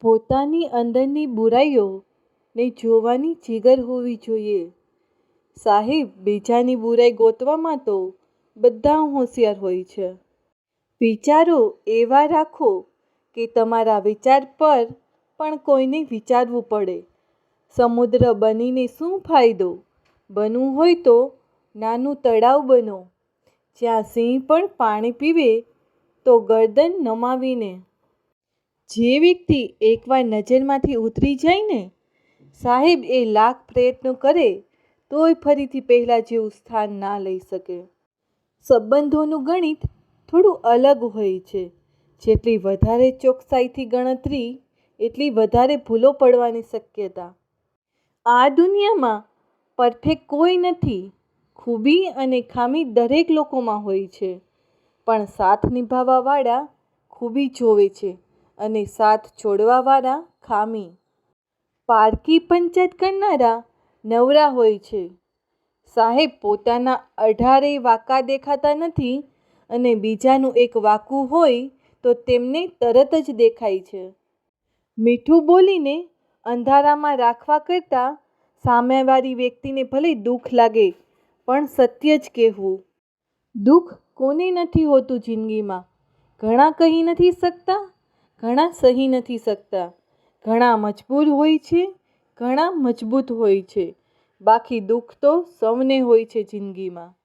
પોતાની અંદરની બુરાઈઓને જોવાની જીગર હોવી જોઈએ. સાહેબ, બીજાની બુરાઈ ગોતવામાં તો બધા હોશિયાર હોય છે. વિચારો એવા રાખો કે તમારા વિચાર પર પણ કોઈને વિચારવું પડે. સમુદ્ર બનીને શું ફાયદો? બનવું હોય તો નાનું તળાવ બનો. જ્યાં સિંહ પણ પાણી પીવે તો ગરદન નમાવીને જે વ્યક્તિ એકવાર નજરમાંથી ઉતરી જાય ને સાહેબ એ લાખ પ્રયત્નો કરે, તોય ફરીથી પહેલાં જેવું સ્થાન ના લઈ શકે. સંબંધોનું ગણિત થોડું અલગ હોય છે. જેટલી વધારે ચોકસાઈથી ગણતરી, એટલી વધારે ભૂલો પડવાની શક્યતા. આ દુનિયામાં પરફેક્ટ કોઈ નથી, ખૂબી અને ખામી દરેક લોકોમાં હોય છે. પણ સાથ નિભાવવાવાળા ખૂબી જોવે છે. અને સાથ છોડવાવાળા ખામી. પારકી પંચાયત કરનારા નવરા હોય છે. સાહેબ પોતાના અઢારેય વાંકા દેખાતા નથી અને બીજાનું એક વાંકું હોય તો તેમને તરત જ દેખાય છે. મીઠું બોલીને અંધારામાં રાખવા કરતાં સામેવાળી વ્યક્તિને ભલે દુઃખ લાગે, પણ સત્ય જ કહેવું. દુઃખ કોને નથી હોતું જિંદગીમાં? ઘણા કહી નથી શકતા? ઘણા સહી નથી શકતા. ઘણા મજબૂર હોય છે, ઘણા મજબૂત હોય છે. બાકી દુઃખ તો સૌને હોય છે જિંદગીમાં.